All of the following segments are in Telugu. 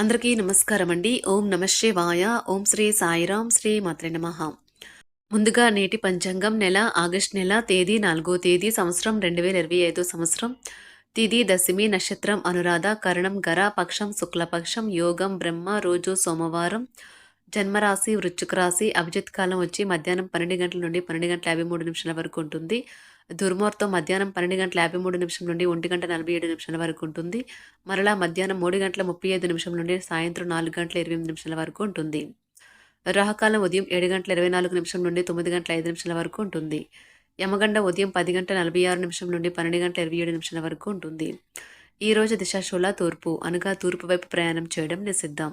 అందరికీ నమస్కారం అండి ఓం నమ శివాయ. ఓం శ్రీ సాయిరాం శ్రీ మాత్రే నమ. ముందుగా నేటి పంచాంగం నెల ఆగస్ట్ నెల తేదీ నాలుగో తేదీ సంవత్సరం రెండు వేల ఇరవై ఐదో సంవత్సరం. తిది దశమి నక్షత్రం అనురాధ కరణం గర పక్షం శుక్లపక్షం యోగం బ్రహ్మ రోజు సోమవారం. జన్మరాశి వృశ్చిక రాశి అభిజిత్ కాలం వచ్చి మధ్యాహ్నం పన్నెండు గంటల నుండి పన్నెండు గంటల యాభై మూడు నిమిషాల వరకు ఉంటుంది. దుర్ముహూర్తం మధ్యాహ్నం పన్నెండు గంటల యాభై మూడు నిమిషం నుండి ఒంటి గంట నలభై ఏడు నిమిషాల వరకు ఉంటుంది. మరలా మధ్యాహ్నం మూడు గంటల ముప్పై ఐదు నిమిషం నుండి సాయంత్రం నాలుగు గంటల ఇరవై ఎనిమిది నిమిషాల వరకు ఉంటుంది. రాహకాలం ఉదయం ఏడు గంటల ఇరవై నాలుగు నిమిషం నుండి తొమ్మిది గంటల ఐదు నిమిషాల వరకు ఉంటుంది. యమగండ ఉదయం పది గంటల నలభై ఆరు నిమిషం నుండి పన్నెండు గంటల ఇరవై ఏడు నిమిషాల వరకు ఉంటుంది. ఈ రోజు దిశాశూల తూర్పు అనగా తూర్పు వైపు ప్రయాణం చేయడం నిషిద్దాం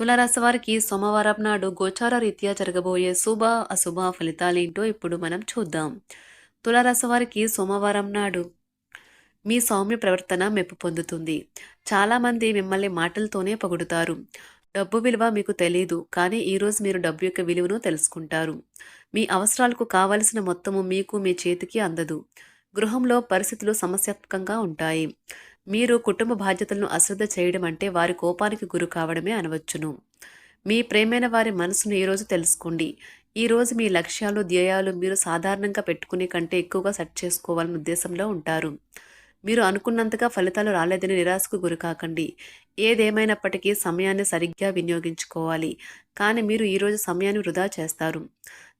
తులారాశి వారికి సోమవారం నాడు గోచార రీత్యా జరగబోయే శుభ అశుభ ఫలితాలేంటో ఇప్పుడు మనం చూద్దాం. తులారాశి వారికి సోమవారం నాడు మీ సౌమ్య ప్రవర్తన మెప్పు పొందుతుంది. చాలామంది మిమ్మల్ని మాటలతోనే పొగుడుతారు. డబ్బు విలువ మీకు తెలియదు కానీ ఈరోజు మీరు డబ్బు యొక్క విలువను తెలుసుకుంటారు. మీ అవసరాలకు కావలసిన మొత్తము మీకు మీ చేతికి అందదు. గృహంలో పరిస్థితులు సమస్యాత్మకంగా ఉంటాయి. మీరు కుటుంబ బాధ్యతలను అశ్రద్ధ చేయడం అంటే వారి కోపానికి గురి కావడమే అనవచ్చును. మీ ప్రేమైన వారి మనసును ఈరోజు తెలుసుకోండి. ఈరోజు మీ లక్ష్యాలు ధ్యేయాలు మీరు సాధారణంగా పెట్టుకునే కంటే ఎక్కువగా సెట్ చేసుకోవాలని ఉద్దేశంలో ఉంటారు. మీరు అనుకున్నంతగా ఫలితాలు రాలేదని నిరాశకు గురికాకండి ఏదేమైనప్పటికీ సమయాన్ని సరిగ్గా వినియోగించుకోవాలి. కానీ మీరు ఈరోజు సమయాన్ని వృధా చేస్తారు.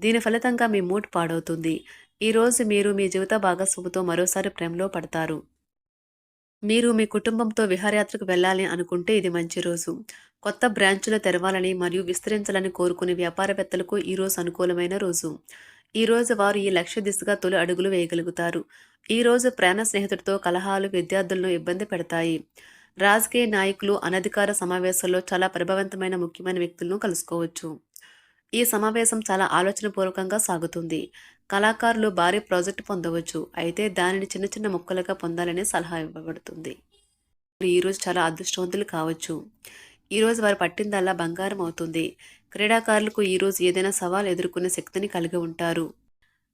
దీని ఫలితంగా మీ మూడ్ పాడవుతుంది. ఈరోజు మీరు మీ జీవిత భాగస్వామితో మరోసారి ప్రేమలో పడతారు. మీరు మీ కుటుంబంతో విహారయాత్రకు వెళ్ళాలి అనుకుంటే ఇది మంచి రోజు. కొత్త బ్రాంచులు తెరవాలని మరియు విస్తరించాలని కోరుకునే వ్యాపారవేత్తలకు ఈరోజు అనుకూలమైన రోజు. ఈ రోజు వారు ఈ లక్ష్య దిశగా తొలి అడుగులు వేయగలుగుతారు. ఈ రోజు ప్రాణ స్నేహితుడితో కలహాలు విద్యార్థులను ఇబ్బంది పెడతాయి. రాజకీయ నాయకులు అనధికార సమావేశాల్లో చాలా ప్రభావవంతమైన ముఖ్యమైన వ్యక్తులను కలుసుకోవచ్చు. ఈ సమావేశం చాలా ఆలోచనపూర్వకంగా సాగుతుంది. కళాకారులు భారీ ప్రాజెక్టు పొందవచ్చు. అయితే దానిని చిన్న చిన్న ముక్కలుగా పొందాలని సలహా ఇవ్వబడుతుంది. ఈరోజు చాలా అదృష్టవంతులు కావచ్చు. ఈరోజు వారు పట్టిందల్లా బంగారం అవుతుంది. క్రీడాకారులకు ఈరోజు ఏదైనా సవాల్ ఎదుర్కొనే శక్తిని కలిగి ఉంటారు.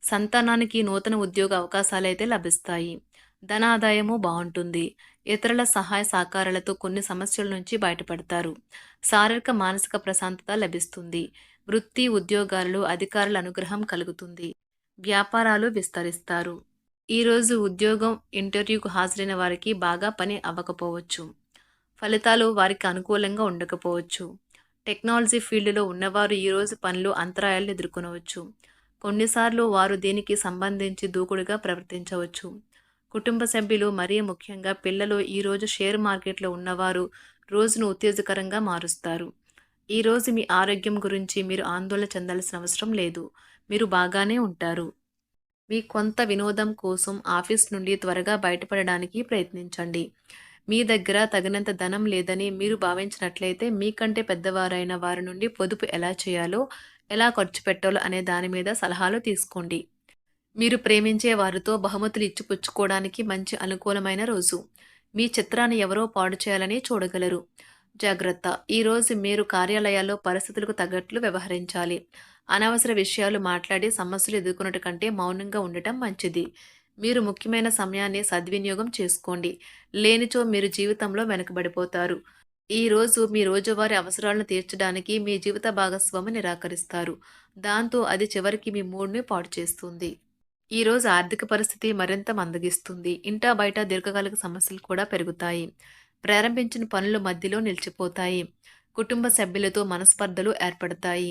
సంతానానికి నూతన ఉద్యోగ అవకాశాలైతే లభిస్తాయి. ధనాదాయము బాగుంటుంది. ఇతరుల సహాయ సహకారాలతో కొన్ని సమస్యల నుంచి బయటపడతారు. శారీరక మానసిక ప్రశాంతత లభిస్తుంది. వృత్తి ఉద్యోగాలలో అధికారుల అనుగ్రహం కలుగుతుంది. వ్యాపారాలు విస్తరిస్తారు. ఈరోజు ఉద్యోగం ఇంటర్వ్యూకు హాజరైన వారికి బాగా పని అవ్వకపోవచ్చు. ఫలితాలు వారికి అనుకూలంగా ఉండకపోవచ్చు. టెక్నాలజీ ఫీల్డ్లో ఉన్నవారు ఈరోజు పనులు అంతరాయాలను ఎదుర్కొనవచ్చు. కొన్నిసార్లు వారు దీనికి సంబంధించి దూకుడుగా ప్రవర్తించవచ్చు. కుటుంబ సభ్యులు మరీ ముఖ్యంగా పిల్లలు ఈరోజు షేర్ మార్కెట్లో ఉన్నవారు రోజును ఉత్తేజకరంగా మారుస్తారు. ఈరోజు మీ ఆరోగ్యం గురించి మీరు ఆందోళన చెందాల్సిన అవసరం లేదు. మీరు బాగానే ఉంటారు. మీ కొంత వినోదం కోసం ఆఫీస్ నుండి త్వరగా బయటపడడానికి ప్రయత్నించండి. మీ దగ్గర తగినంత ధనం లేదని మీరు భావించినట్లయితే మీకంటే పెద్దవారైన వారి నుండి పొదుపు ఎలా చేయాలో ఎలా ఖర్చు పెట్టాలో అనే దాని మీద సలహాలు తీసుకోండి. మీరు ప్రేమించే వారితో బహుమతులు ఇచ్చిపుచ్చుకోవడానికి మంచి అనుకూలమైన రోజు. మీ చిత్రాన్ని ఎవరో పాడు చేయాలని చూడగలరు. జాగ్రత్త. ఈరోజు మీరు కార్యాలయాల్లో పరిస్థితులకు తగ్గట్లు వ్యవహరించాలి. అనవసర విషయాలు మాట్లాడి సమస్యలు ఎదుర్కొనట కంటే మౌనంగా ఉండటం మంచిది. మీరు ముఖ్యమైన సమయాన్ని సద్వినియోగం చేసుకోండి. లేనిచో మీరు జీవితంలో వెనకబడిపోతారు. ఈ రోజు మీ రోజువారీ అవసరాలను తీర్చడానికి మీ జీవిత భాగస్వామి నిరాకరిస్తారు. దాంతో అది చివరికి మీ మూడ్ని పాడు చేస్తుంది. ఈ రోజు ఆర్థిక పరిస్థితి మరింత మందగిస్తుంది. ఇంటా బయట దీర్ఘకాలిక సమస్యలు కూడా పెరుగుతాయి. ప్రారంభించిన పనులు మధ్యలో నిలిచిపోతాయి. కుటుంబ సభ్యులతో మనస్పర్ధలు ఏర్పడతాయి.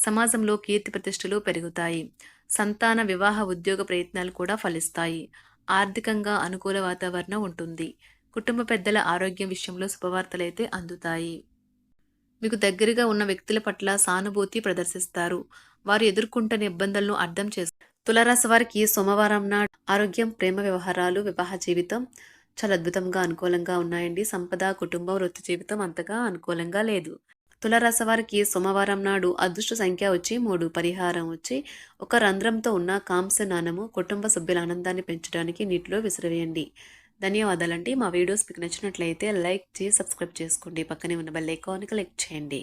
సమాజంలో కీర్తి ప్రతిష్టలు పెరుగుతాయి. సంతాన వివాహ ఉద్యోగ ప్రయత్నాలు కూడా ఫలిస్తాయి. ఆర్థికంగా అనుకూల వాతావరణం ఉంటుంది. కుటుంబ పెద్దల ఆరోగ్యం విషయంలో శుభవార్తలైతే అందుతాయి. మీకు దగ్గరగా ఉన్న వ్యక్తుల పట్ల సానుభూతి ప్రదర్శిస్తారు. వారు ఎదుర్కొంటున్న ఇబ్బందులను అర్థం చేస్తారు. తులరాశి వారికి సోమవారం నాడు ఆరోగ్యం ప్రేమ వ్యవహారాలు వివాహ జీవితం చాలా అద్భుతంగా అనుకూలంగా ఉన్నాయండి. సంపద కుటుంబం వృత్తి జీవితం అంతగా అనుకూలంగా లేదు. తులరాశి వారికి సోమవారం నాడు అదృష్ట సంఖ్య వచ్చి మూడు పరిహారం వచ్చి ఒక రంధ్రంతో ఉన్న కాంస్య నాణము కుటుంబ సభ్యుల ఆనందాన్ని పెంచడానికి నీటిలో విసిరివేయండి. ధన్యవాదాలండి. మా వీడియోస్ మీకు నచ్చినట్లయితే లైక్ చేసి సబ్స్క్రైబ్ చేసుకోండి. పక్కనే ఉన్న బెల్ ఐకాన్ క్లిక్ చేయండి.